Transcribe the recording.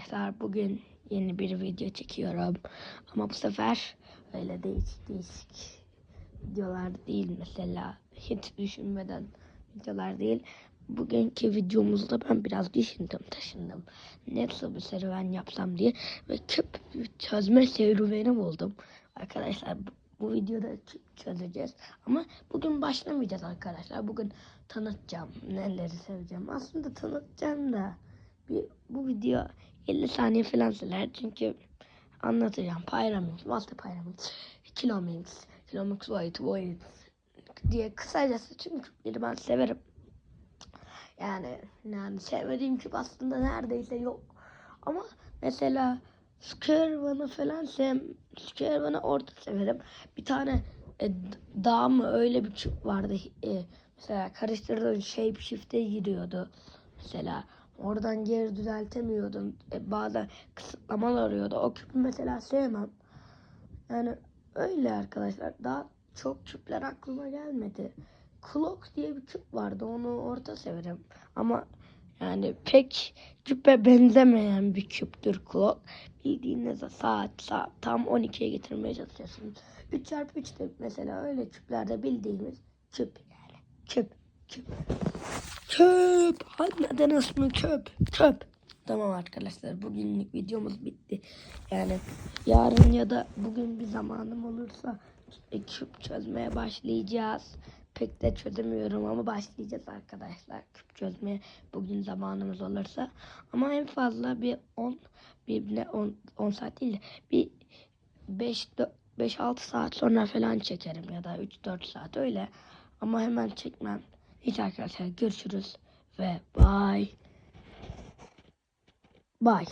arkadaşlar bugün yeni bir video çekiyorum. Ama bu sefer öyle değişik değişik videolar değil mesela. Hiç düşünmeden videolar değil. Bugünkü videomuzda ben biraz düşündüm taşındım. Nasıl bir serüven yapsam diye. Ve küp çözme serüveni buldum. Arkadaşlar bu, videoda çözeceğiz. Ama bugün başlamayacağız arkadaşlar. Bugün tanıtacağım. Neleri seveceğim. Aslında tanıtacağım da bir, bu video 50 saniye falan sürer çünkü anlatacağım. Pyraminx, Master Pyraminx, Kilomix, Kilomix Void, Void diye kısacası tüm küpleri ben severim. Yani yani sevmediğim küp aslında neredeyse yok. Ama mesela One'ı falan sev One'ı orta severim. Bir tane e, dağ mı öyle bir küp vardı. E, mesela karıştırdığın shape shift'e giriyordu. Mesela oradan geri düzeltemiyordum. E, bazen kısıtlamalar arıyordu. O küpü mesela sevmem. Yani öyle arkadaşlar. Daha çok küpler aklıma gelmedi. Clock diye bir küp vardı. Onu orta severim. Ama yani pek küpe benzemeyen bir küptür Clock. Bildiğiniz saat, saat tam 12'ye getirmeye çalışıyorsunuz. 3 çarpı 3 de mesela öyle küplerde bildiğimiz küp yani. Küp, küp. Köp. Neden ismi köp? Köp. Tamam arkadaşlar bugünlük videomuz bitti. Yani yarın ya da bugün bir zamanım olursa küp çözmeye başlayacağız. Pek de çözemiyorum ama başlayacağız arkadaşlar küp çözmeye bugün zamanımız olursa. Ama en fazla bir 10 bir ne 10, 10 saat değil de bir 5 5-6 saat sonra falan çekerim ya da 3-4 saat öyle. Ama hemen çekmem. Hiç arkadaşlar görüşürüz ve bye. Bye.